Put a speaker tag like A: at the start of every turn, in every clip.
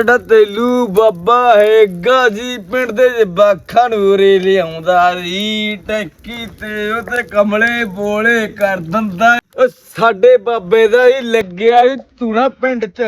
A: ਸਾਡਾ ਤੇਲੂ ਬਾਬਾ ਹੈਗਾ ਜੀ, ਪਿੰਡ ਦੇ ਜਵਾਖਾਂ ਨੂੰ ਰੇ ਲਿਆਉਂਦਾ ਰੀ ਟੈਕੀ ਤੇ ਉਹਤੇ ਕਮਲੇ ਬੋਲੇ ਕਰ ਦਿੰਦਾ। ਉਹ ਸਾਡੇ ਬਾਬੇ ਦਾ ਹੀ ਲੱਗਿਆ ਸੀ ਤੂਣਾ ਪਿੰਡ ਚ।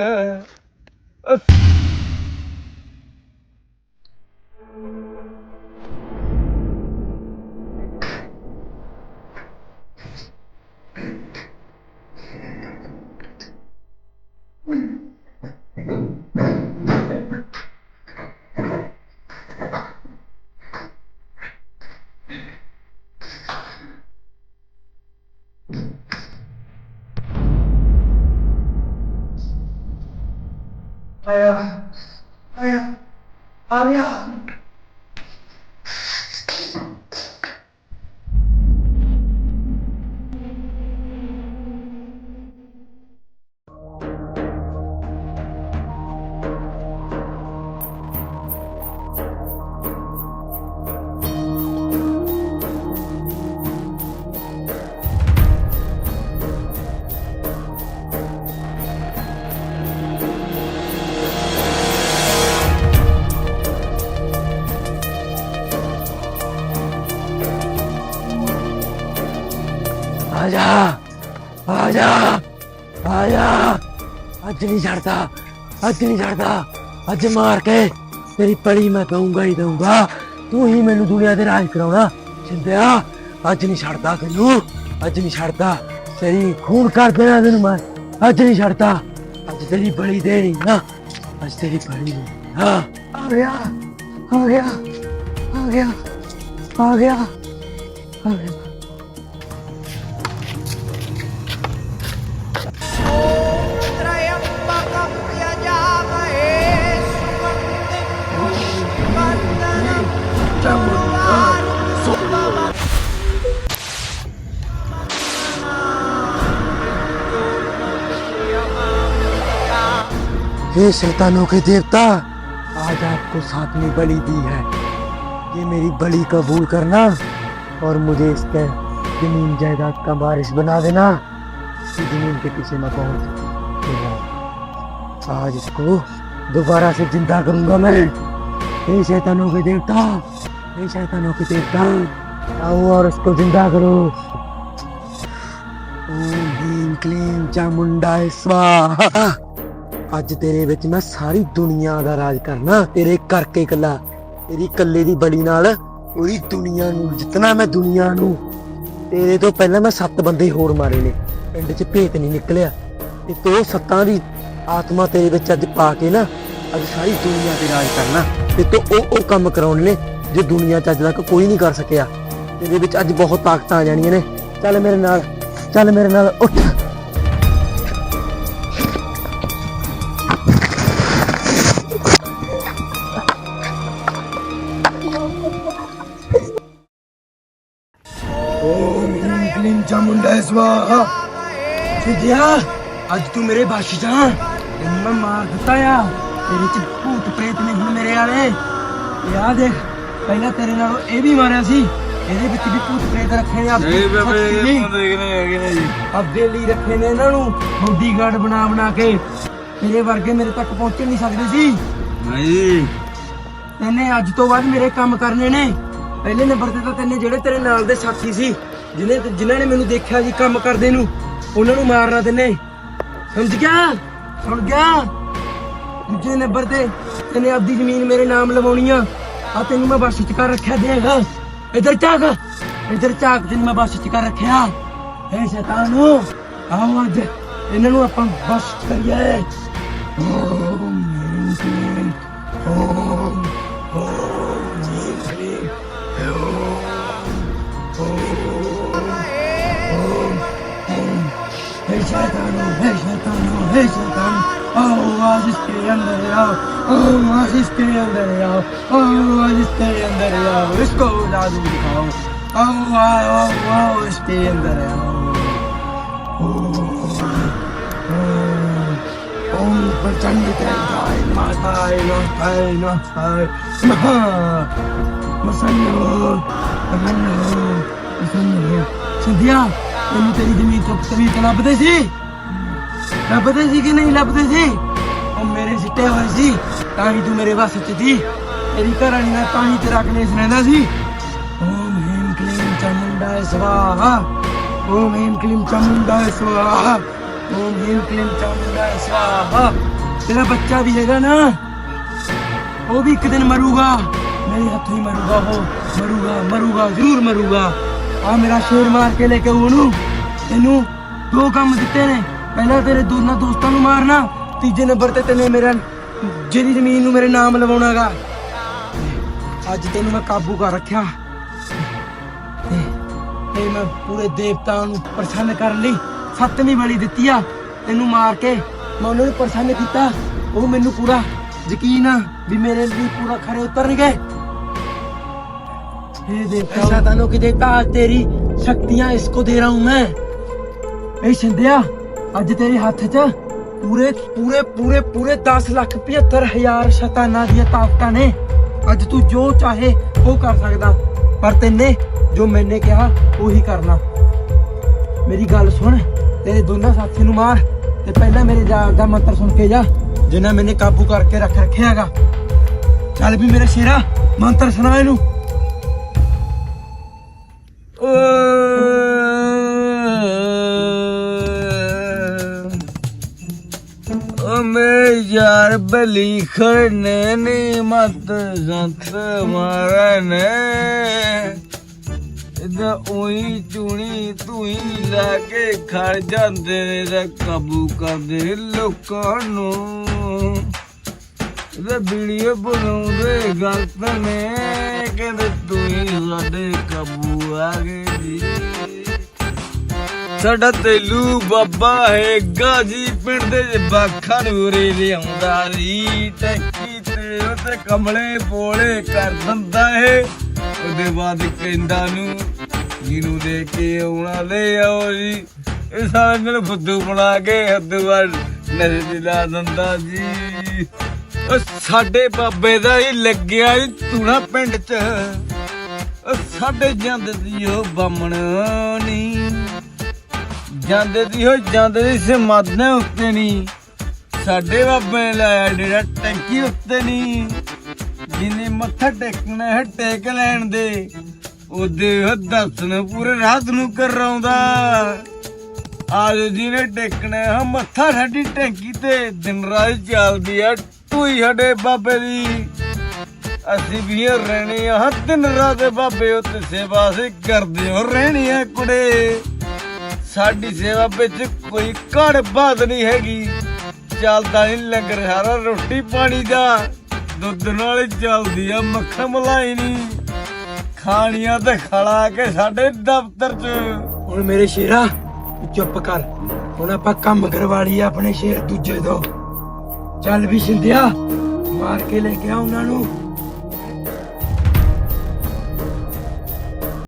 A: ਉਹ ਆਇਆ ਆਇਆ ਆ ਰਿਹਾ ਆ ਜਾ ਆ ਜਾ ਆ ਜਾ ਅੱਜ ਨਹੀਂ ਛੱਡਦਾ, ਅੱਜ ਨਹੀਂ ਛੱਡਦਾ। ਅੱਜ ਮਾਰ ਕੇ ਤੇਰੀ ਪੜੀ ਮੈਂ ਕਹੂੰਗਾ, ਹੀ ਦਊਂਗਾ। ਤੂੰ ਹੀ ਮੈਨੂੰ ਦੁਨੀਆ ਦੇ ਰਾਜ ਕਰਾਉਣਾ। ਸਿੰਧਿਆ, ਅੱਜ ਨਹੀਂ ਛੱਡਦਾ ਤੈਨੂੰ। ਅੱਜ ਨਹੀਂ ਛੱਡਦਾ। ਤੇਰੀ ਖੂਨ ਕਰ ਦੇਣਾ ਤੈਨੂੰ ਮੈਂ। ਅੱਜ ਨਹੀਂ ਛੱਡਦਾ। ਅੱਜ ਤੇਰੀ ਬਲੀ ਦੇਣੀ ਨਾ। ਅੱਜ ਤੇਰੀ ਬਲੀ ਹਾਂ ਆ ਗਿਆ ਆ ਗਿਆ ਆ ਗਿਆ ਆ ਗਿਆ ਆ ਗਿਆ। हे शैतानों के देवता, आज आपको साथ में बलि दी है। ये मेरी बलि कबूल करना और मुझे इसके ज़मीन जायदाद का वारिस बना देना। कि ज़मीन के पीछे मैं पहुँच आज इसको दोबारा से ज़िंदा करूँगा मैं। हे शैतानों के देवता, हे शैतानों के देवता, आओ और इसको ज़िंदा करो। ओम भीम क्लीम चामुंडा, स्वाहा। ਅੱਜ ਤੇਰੇ ਵਿੱਚ ਮੈਂ ਸਾਰੀ ਦੁਨੀਆ ਦਾ ਰਾਜ ਕਰਨਾ, ਤੇਰੇ ਕਰਕੇ ਇਕੱਲਾ, ਤੇਰੀ ਇਕੱਲੇ ਦੀ ਬੜੀ ਨਾਲ ਪੂਰੀ ਦੁਨੀਆ ਨੂੰ ਜਿੱਤਣਾ ਮੈਂ ਦੁਨੀਆ ਨੂੰ। ਤੇਰੇ ਤੋਂ ਪਹਿਲਾਂ ਮੈਂ ਸੱਤ ਬੰਦੇ ਹੋਰ ਮਾਰੇ ਨੇ, ਪਿੰਡ 'ਚ ਭੇਤ ਨਹੀਂ ਨਿਕਲਿਆ। ਤੇ ਤੋ ਸੱਤਾਂ ਦੀ ਆਤਮਾ ਤੇਰੇ ਵਿੱਚ ਅੱਜ ਪਾ ਕੇ ਨਾ, ਅੱਜ ਸਾਰੀ ਦੁਨੀਆ ਤੇ ਰਾਜ ਕਰਨਾ। ਤੇ ਤੋ ਉਹ ਉਹ ਕੰਮ ਕਰਾਉਣ ਨੇ ਜੋ ਦੁਨੀਆ 'ਚ ਅੱਜ ਤੱਕ ਕੋਈ ਨਹੀਂ ਕਰ ਸਕਿਆ। ਤੇਰੇ ਵਿੱਚ ਅੱਜ ਬਹੁਤ ਤਾਕਤਾਂ ਆ ਜਾਣੀਆਂ ਨੇ। ਚੱਲ ਮੇਰੇ ਨਾਲ, ਚੱਲ ਮੇਰੇ ਨਾਲ ਉੱਠ। ਚਾਮੁੰਡਾ ਸਵਾਹਾ ਸਿੱਧਿਆ ਅੱਜ ਤੂੰ ਮੇਰੇ ਬਾਸ਼ੀ ਜਾ ਤੈਨੂੰ ਮੈਂ ਮਾਰ ਦਿੱਤਾ ਆ। ਤੇਰੇ ਚ ਭੂਤ ਪ੍ਰੇਤ ਨੇ ਹੁਣ ਮੇਰੇ ਵਾਲੇ ਆ ਦੇਖ ਪਹਿਲਾਂ ਤੇਰੇ ਨਾਲੋਂ ਇਹ ਵੀ ਮਾਰਿਆ ਸੀ। ਇਹਦੇ ਵਿੱਚ ਵੀ ਭੂਤ ਪ੍ਰੇਤ ਰੱਖੇ ਨੇ ਆਪਦੇ।
B: ਨਹੀਂ ਬੇਬੇ ਦੇਖਣੇ ਹੈਗੇ ਨੇ ਜੀ।
A: ਆਪਦੇ ਲਈ ਰੱਖੇ ਨੇ ਇਹਨਾਂ ਨੂੰ। ਬੋਡੀਗਾਰਡ ਬਣਾ ਬਣਾ ਕੇ। ਤੇਰੇ ਵਰਗੇ ਮੇਰੇ ਤੱਕ ਪਹੁੰਚ ਨਹੀਂ ਸਕਦੇ ਸੀ।
B: ਨਹੀਂ
A: ਤੈਨੇ ਅੱਜ ਤੋਂ ਬਾਅਦ ਮੇਰੇ ਕੰਮ ਕਰਨੇ ਨੇ। ਪਹਿਲੇ ਨੰਬਰ ਤੇ ਤਾਂ ਤੈਨੇ ਜਿਹੜੇ ਤੇਰੇ ਨਾਲ ਦੇ ਸਾਥੀ ਸੀ। ਜਿਨੇ ਜਿਨ੍ਹਾਂ ਨੇ ਮੈਨੂੰ ਦੇਖਿਆ ਜੀ ਕੰਮ ਕਰਦੇ ਨੂੰ, ਉਹਨਾਂ ਨੂੰ ਮਾਰਨਾ ਤੈਨੇ। ਸਮਝ ਗਿਆ? ਸੁਣ ਗਿਆ? ਦੂਜੇ ਨੰਬਰ ਤੇ ਤੈਨੇ ਆਪਦੀ ਜ਼ਮੀਨ ਮੇਰੇ ਨਾਮ ਲਵਾਉਣੀ ਆ। ਆ ਤੈਨੂੰ ਮੈਂ ਬਸ ਚ ਕਰ ਰੱਖਿਆ ਦੇਖ ਇਧਰ ਝਾਕ। ਇਧਰ ਝਾਕ ਤੈਨੂੰ ਮੈਂ ਬਸ ਚ ਕਰ ਰੱਖਿਆ। ਏ ਸ਼ੈਤਾਨੋ, ਆਓ ਅੱਜ ਇਹਨਾਂ ਨੂੰ ਆਪਾਂ ਬਸ ਕਰੀਏ। Om Om Om. şeytanı, hey şeytanı, hey şeytan. Allah isteyendere ya, Allah isteyendere ya, Allah isteyendere ya. Üsko lazım bir kav. Allah, Allah isteyendere ya. Om Pachandi Tentai Matai Nostai Nostai Maha Masanyo Masanyo Masanyo Santiago ਤੈਨੂੰ ਤੇਰੀ ਜ਼ਮੀਨ ਚੁੱਕ ਤਰੀਕ ਲੱਭਦੇ ਸੀ? ਲੱਭਦੇ ਸੀ ਕਿ ਨਹੀਂ ਲੱਭਦੇ ਸੀ? ਉਹ ਮੇਰੇ ਸਿੱਟੇ ਹੋਏ ਸੀ, ਤਾਂ ਹੀ ਤੂੰ ਮੇਰੇ ਵਾਸਤੇ ਚਦੀ ਤੇਰੀ ਘਰਾਣੀ ਨਾਲ ਤਾਂ ਹੀ ਤੇਰਾ ਕਲੇਸ਼ ਰਹਿੰਦਾ ਸੀ। ਓਮ ਹੇਮ ਕਲੀਮ ਚਮੁੰਡਾ ਸਵਾਹਾ। ਓਮ ਹੇਮ ਕਲੀਮ ਸਵਾ ਸਵਾਹਾ। ਓਮ ਹੇਮ ਕਲੀਮ ਚਮੁੰਡਾ ਸਵਾਹਾ। ਤੇਰਾ ਬੱਚਾ ਵੀ ਹੈਗਾ ਨਾ? ਉਹ ਵੀ ਇੱਕ ਦਿਨ ਮਰੂਗਾ। ਮੇਰੇ ਹੱਥੋਂ ਹੀ ਮਰੂਗਾ ਉਹ। ਮਰੂਗਾ ਮਰੂਗਾ, ਜ਼ਰੂਰ ਮਰੂਗਾ। ਆ ਮੇਰਾ ਸ਼ੇਰ ਮਾਰ ਕੇ ਲੈ ਕੇ ਉਹਨੂੰ। ਤੈਨੂੰ ਦੋ ਕੰਮ ਦਿੱਤੇ ਨੇ। ਪਹਿਲਾਂ ਤੇਰੇ ਦੋਨਾਂ ਦੋਸਤਾਂ ਨੂੰ ਮਾਰਨਾ, ਤੀਜੇ ਨੰਬਰ ਤੇ ਤੈਨੂੰ ਮੇਰਾ ਜਿਹੜੀ ਜ਼ਮੀਨ ਨੂੰ ਮੇਰੇ ਨਾਮ ਲਵਾਉਣਾਗਾ। ਅੱਜ ਤੈਨੂੰ ਮੈਂ ਕਾਬੂ ਕਰ ਰੱਖਿਆ। ਤੇ ਮੈਂ ਪੂਰੇ ਦੇਵਤਾਂ ਨੂੰ ਪ੍ਰਸੰਨ ਕਰਨ ਲਈ ਸੱਤਵੀਂ ਬਲੀ ਦਿੱਤੀ ਆ। ਤੈਨੂੰ ਮਾਰ ਕੇ ਮੈਂ ਉਹਨਾਂ ਨੂੰ ਪ੍ਰਸੰਨ ਕੀਤਾ। ਉਹ ਮੈਨੂੰ ਪੂਰਾ ਯਕੀਨ ਆ ਵੀ ਮੇਰੇ ਲਈ ਪੂਰਾ ਖਰੇ ਉਤਰਨਗੇ। हे देवता शैतानों की देवता आज तेरी शक्तियां इसको दे रहा हूं मैं ए शिंदिया ਅੱਜ ਤੇਰੇ ਹੱਥ 'ਚ ਪੂਰੇ ਪੂਰੇ ਪੂਰੇ ਪੂਰੇ 10 ਲੱਖ 75 ਹਜ਼ਾਰ ਸ਼ੈਤਾਨਾਂ ਦੀਆਂ ਤਾਕਤਾਂ ਨੇ ਅੱਜ ਤੂੰ ਜੋ ਚਾਹੇ ਉਹ ਕਰ ਸਕਦਾ ਪਰ ਤੈਨੇ ਜੋ ਮੈਨੇ ਕਿਹਾ ਉਹੀ ਕਰਨਾ ਮੇਰੀ ਗੱਲ ਸੁਣ ਤੇਰੇ ਦੋਨਾਂ ਸਾਥੀ ਨੂੰ ਮਾਰ ਤੇ ਪਹਿਲਾਂ ਮੇਰੇ ਜਾਗ ਦਾ ਮੰਤਰ ਸੁਣ ਕੇ ਜਾ ਜਿੰਨਾ ਮੈਨੇ ਕਾਬੂ ਕਰਕੇ ਰੱਖ ਰੱਖਿਆਗਾ ਚੱਲ ਵੀ ਮੇਰੇ ਸ਼ੇਰਾ ਮੰਤਰ ਸੁਣਾ ਇਹਨੂੰ
B: ਓ ਮੇ ਯਾਰ ਬਲੀ ਖੜਨੇ ਨੀ ਮਤ ਸੰਤ ਇਹਦਾ ਉਹੀ ਚੂਣੀ ਤੂੰ ਹੀ ਲਾ ਕੇ ਖੜ ਜਾਂਦੇ ਨੇ ਤੇ ਕਾਬੂ ਕਰਦੇ ਲੋਕਾਂ ਨੂੰ। ਇਹਦਾ ਵੀਡੀਓ ਬਣਾਉਂਦੇ ਗਲਤ ਨੇ, ਕਹਿੰਦੇ ਤੂੰ ਹੀ ਸਾਡੇ ਕਾਬੂ ਆ ਸਾਡਾ ਤੇਲੂ ਬਾਬਾ ਹੈ ਗਾਜੀ ਪਿੰਡ ਦੇ ਬਾਖਾਂ ਨੂੰ ਲਿਆਉਂਦਾ ਰੀ ਟੈਕੀ ਤੇ ਉਹਦੇ ਕਮਲੇ ਬੋਲੇ ਕਰ ਦਿੰਦਾ ਏ। ਉਹਦੇ ਬਾਅਦ ਕਹਿੰਦਾ ਨੂੰ ਜਿਹਨੂੰ ਦੇ ਕੇ ਆਉਣਾ, ਲੈ ਆਓ ਜੀ। ਇਹ ਸਾਰਾ ਨਾਲ ਫੁੱਦੂ ਬਣਾ ਕੇ ਹੱਦਵਾਰ ਨਜ਼ਰ ਦਿਲਾ ਦਿੰਦਾ ਜੀ। ਉਹ ਸਾਡੇ ਬਾਬੇ ਦਾ ਹੀ ਲੱਗਿਆ ਈ ਤੂਣਾ ਪਿੰਡ ਚ। ਸਾਡੇ ਜਾਂਦ ਦੀ ਉਹ ਬਾਮਣ ਨਹੀਂ ਜਾਂਦੇ ਦੀ ਹੋ ਜਾਂਦੇ ਦੀ ਸਮਾਧਾਂ ਉੱਤੇ ਨਹੀਂ ਸਾਡੇ ਬਾਬੇ ਨੇ ਲਾਇਆ ਡੇਰਾ ਟੈਂਕੀ ਉੱਤੇ ਨਹੀਂ ਜਿਨੇ ਮੱਥਾ ਟੇਕਣਾ ਹੈ ਟੇਕ ਲੈਣ ਦੇ। ਉਹਦੇ ਦਰਸ਼ਨ ਪੂਰੇ ਰਾਤ ਨੂੰ ਕਰਾਉਂਦਾ। ਆਜ ਜਿਹਨੇ ਟੇਕਣਾ ਹੈ ਮੱਥਾ ਸਾਡੀ ਟੈਂਕੀ ਤੇ ਦਿਨ ਰਾਤ ਚੱਲਦੀ ਆ ਟੂਈ ਸਾਡੇ ਬਾਬੇ ਦੀ। ਅਸੀਂ ਵੀ ਇਹ ਰਹਿਣੇ ਆ। ਦਿਨ ਰਾਤ ਬਾਬੇ ਉੱਤੇ ਸੇਵਾ ਅਸੀਂ ਕਰਦੇ ਹੋ ਰਹਿਣੇ ਆ ਕੁੜੇ। ਸਾਡੀ ਸੇਵਾ ਵਿੱਚ ਕੋਈ ਘੜ ਬਾਤ ਨਹੀਂ ਹੈਗੀ। ਚੱਲਦਾ ਨਹੀਂ ਲੰਗਰ ਸਾਰਾ ਰੋਟੀ ਪਾਣੀ ਦਾ। ਦੁੱਧ ਨਾਲ ਚੱਲਦੀ ਆ ਮੱਖਣ ਮਲਾਈ ਨਹੀਂ ਖਾਣੀਆਂ ਤੇ ਖੜਾ ਕੇ ਸਾਡੇ ਦਫ਼ਤਰ 'ਚ।
A: ਹੁਣ ਮੇਰੇ ਸ਼ੇਰਾ ਤੂੰ ਚੁੱਪ ਕਰ। ਹੁਣ ਆਪਾਂ ਕੰਮ ਕਰਵਾ ਆਪਣੇ ਸ਼ੇਰ ਦੂਜੇ ਤੋਂ। ਚੱਲ ਵੀ ਸ਼ਿੰਦਿਆ ਮਾਰ ਕੇ ਲੈ ਕੇ ਆ ਉਹਨਾਂ ਨੂੰ।